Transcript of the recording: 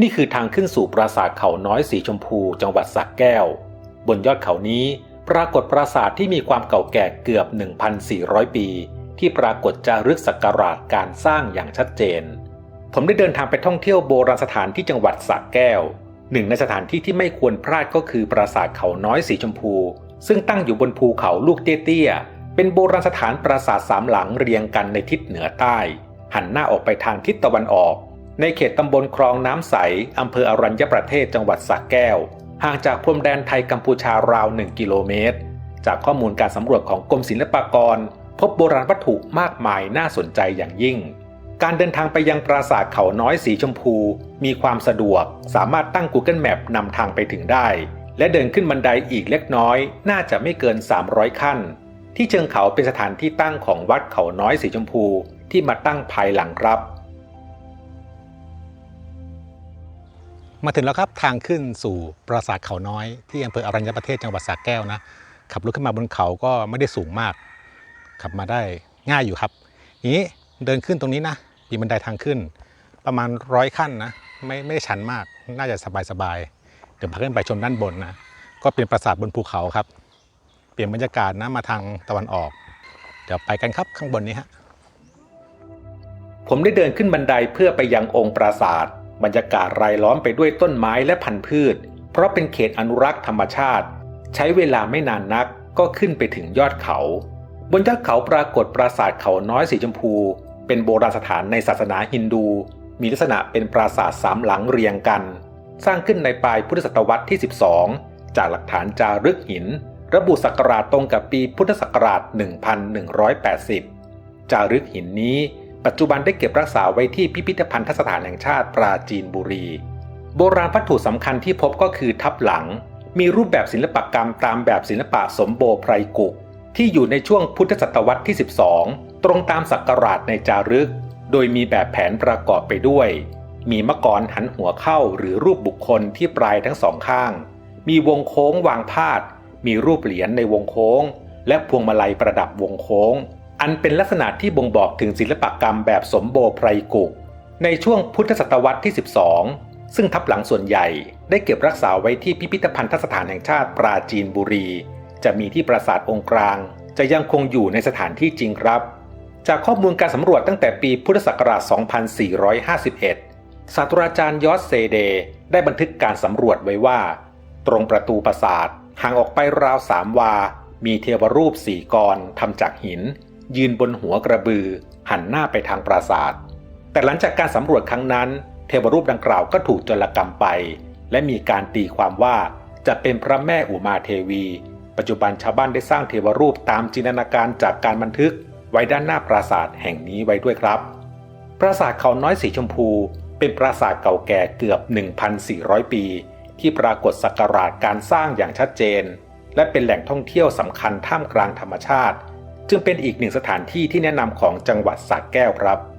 นี่คือทางขึ้นสู่ปราสาทเขาน้อยสีชมพู จังหวัดสักแก้ว บนยอดเขานี้ปรากฏปราสาทที่มีความเก่าแก่เกือบ 1,400 ปี ที่ปรากฏจารึกศักราชการสร้างอย่างชัดเจน ผมได้เดินทางไปท่องเที่ยวโบราณสถานที่จังหวัดสักแก้ว หนึ่งในสถานที่ที่ไม่ควรพลาดก็คือปราสาทเขาน้อยสีชมพู ซึ่งตั้งอยู่บนภูเขาลูกเตี้ยๆ เป็นโบราณสถานปราสาทสามหลังเรียงกันในทิศเหนือใต้ หันหน้าออกไปทางทิศตะวันออก ในเขตตำบลคลองน้ำใสอำเภออรัญญประเทศจังหวัดสระแก้ว ห่างจากพรมแดนไทยกัมพูชาราว 1 กิโลเมตร จากข้อมูลการสำรวจของกรมศิลปากร พบโบราณวัตถุมากมายน่าสนใจอย่างยิ่ง การเดินทางไปยังปราสาทเขาน้อยสีชมพู มีความสะดวก สามารถตั้ง Google Map นำทางไปถึงได้ และเดินขึ้นบันไดอีกเล็กน้อย น่าจะไม่เกิน 300 ขั้น ที่เชิงเขาเป็นสถานที่ตั้งของวัดเขาน้อยสีชมพู ที่มาตั้งภายหลังครับ มาถึงแล้วครับทางขึ้นสู่ปราสาทเขาน้อย ที่อำเภออรัญญประเทศจังหวัดสระแก้วนะขับรถขึ้นมาบนเขาก็ไม่ได้สูงมาก ขับมาได้ง่ายอยู่ครับนี้เดินขึ้นตรงนี้นะมีบันไดทางขึ้น ประมาณร้อยขั้นนะไม่ไม่ได้ชันมากน่าจะสบายๆเดี๋ยวพาขึ้นไปชมด้านบนนะก็เป็นปราสาทบนภูเขาครับ เปลี่ยนบรรยากาศนะมาทางตะวันออก เดี๋ยวไปกันครับข้างบนนี้ฮะผมได้เดินขึ้นบันไดเพื่อไปยังองค์ปราสาท บรรยากาศรายล้อมไปด้วยต้นไม้และพันธุ์พืช เพราะเป็นเขตอนุรักษ์ธรรมชาติ ใช้เวลาไม่นานนักก็ขึ้นไปถึงยอดเขา บนยอดเขาปรากฏปราสาทเขาน้อยสีชมพู เป็นโบราณสถานในศาสนาฮินดู มีลักษณะเป็นปราสาทสามหลังเรียงกัน สร้างขึ้นในปลายพุทธศตวรรษที่ 12 จากหลักฐานจารึกหิน ระบุศักราชตรงกับปีพุทธศักราช 1180 จารึกหินนี้ ปัจจุบันได้เก็บรักษาไว้ที่พิพิธภัณฑสถานแห่งชาติปราจีนบุรี โบราณวัตถุสำคัญที่พบก็คือทับหลัง มีรูปแบบศิลปกรรมตามแบบศิลปะสมโบไพรกุก ที่อยู่ในช่วงพุทธศตวรรษที่ 12 ตรงตามศักราชในจารึก โดยมีแบบแผนประกอบไปด้วย มีมะกรหันหัวเข้าหรือรูปบุคคลที่ปลายทั้งสองข้าง มีวงโค้งวางพาด มีรูปเหรียญในวงโค้ง และพวงมาลัยประดับวงโค้ง อันเป็นลักษณะที่บ่งบอกถึงศิลปกรรมแบบสมโบไพรกุก ในช่วงพุทธศตวรรษที่ 12 ซึ่งทับหลังส่วนใหญ่ได้เก็บรักษาไว้ที่พิพิธภัณฑสถานแห่งชาติปราจีนบุรี จะมีที่ปราสาทองค์กลาง จะยังคงอยู่ในสถานที่จริงครับ จากข้อมูลการสำรวจตั้งแต่ปีพุทธศักราช 2451 ศาสตราจารย์ยอสเซเด ได้บันทึกการสำรวจไว้ว่า ตรงประตูปราสาทห่างออกไปราวสามวา มีเทวรูปสี่กรทำจากหิน ยืนบนหัวกระบือ หันหน้าไปทางปราสาท แต่หลังจากการสำรวจครั้งนั้น เทวรูปดังกล่าวก็ถูกจรกรรมไป และมีการตีความว่าจะเป็นพระแม่อุมาเทวี ปัจจุบันชาวบ้านได้สร้างเทวรูปตามจินตนาการจากการบันทึกไว้ด้านหน้าปราสาทแห่งนี้ไว้ด้วยครับ ปราสาทเขาน้อยสีชมพู เป็นปราสาทเก่าแก่เกือบ 1,400 ปี ที่ปรากฏสักราชการสร้างอย่างชัดเจน และเป็นแหล่งท่องเที่ยวสำคัญท่ามกลางธรรมชาติ จึงเป็นอีกหนึ่งสถานที่ที่แนะนำของจังหวัดสระแก้วครับ